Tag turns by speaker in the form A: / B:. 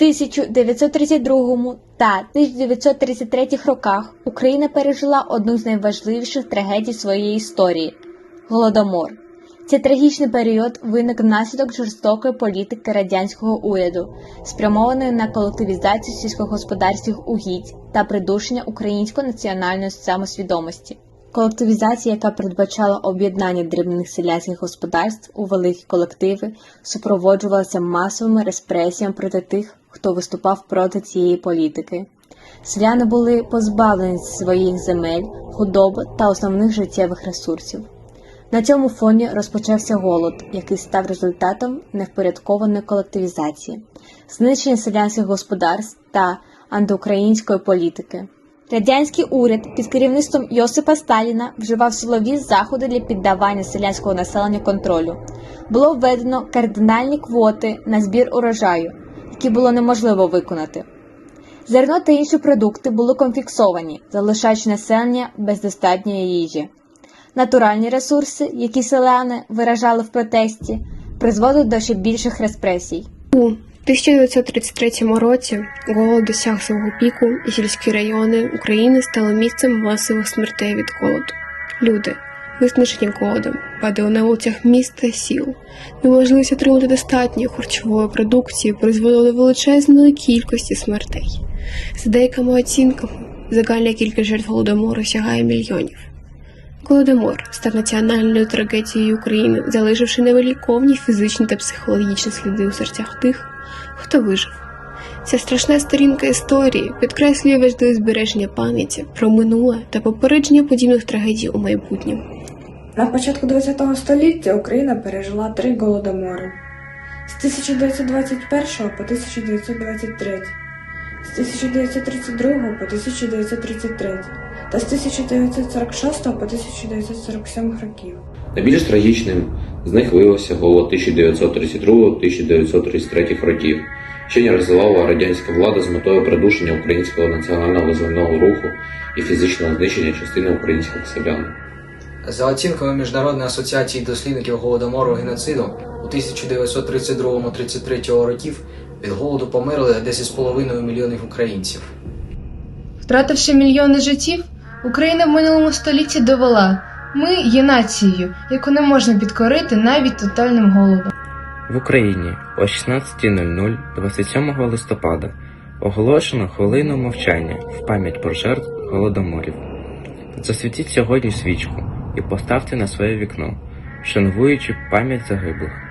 A: 1932 та 1933 роках Україна пережила одну з найважливіших трагедій своєї історії Голодомор. Цей трагічний період виник внаслідок жорстокої політики радянського уряду, спрямованої на колективізацію сільськогосподарських угідь та придушення української національної самосвідомості. Колективізація, яка передбачала об'єднання дрібних селянських господарств у великі колективи, супроводжувалася масовими репресіями проти тих, хто виступав проти цієї політики. Селяни були позбавлені своїх земель, худоби та основних життєвих ресурсів. На цьому фоні розпочався голод, який став результатом невпорядкованої колективізації, знищення селянських господарств та антиукраїнської політики. Радянський уряд під керівництвом Йосипа Сталіна вживав силові заходи для піддавання селянського населення контролю. Було введено кардинальні квоти на збір урожаю, які було неможливо виконати. Зерно та інші продукти були конфіксовані, залишаючи населення без достатньої їжі. Натуральні ресурси, які селяни виражали в протесті, призводили до ще більших репресій.
B: У 1933 році голод досяг свого піку, і сільські райони України стали місцем масових смертей від голоду. Люди, виснажені голодом, падали на вулицях міст та сіл. Неможливість отримати достатньо харчової продукції призводила до величезної кількості смертей. За деякими оцінками, загальна кількість жертв голодомору сягає мільйонів. Голодомор став національною трагедією України, залишивши невиліковні фізичні та психологічні сліди у серцях тих, хто вижив. Ця страшна сторінка історії підкреслює важливість збереження пам'яті про минуле та попередження подібних трагедій у майбутньому.
C: На початку ХХ століття Україна пережила три голодомори з 1921 по 1923, з 1932 по 1933 та з 1946 по 1947 років.
D: Найбільш трагічним з них виявився голод 1932-1933 років, що організувала радянська влада з метою придушення українського національного визвольного руху і фізичного знищення частини українських селян.
E: За оцінками Міжнародної асоціації дослідників голодомору геноциду у 1932-33 років від голоду померли 10,5 мільйонів українців.
F: Втративши мільйони життів, Україна в минулому столітті довела, ми є нацією, яку не можна підкорити навіть тотальним голодом.
G: В Україні о 16.00 27 листопада оголошено хвилину мовчання в пам'ять про жертв голодоморів. Засвітіть сьогодні свічку і поставте на своє вікно, вшануючи пам'ять загиблих.